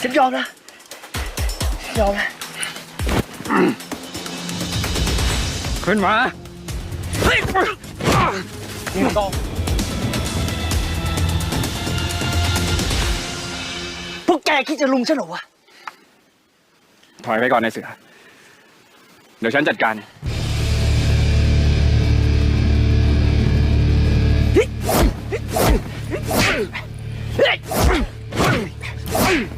ฉันยอมนะฉันยอมนะ ขึ้นมา เฮ้ยนี่ต้องพวกแกคิดจะลุมฉันหรอวะ ถอยไปก่อนนายเสือ เดี๋ยวฉันจัดการ Hey! Hey!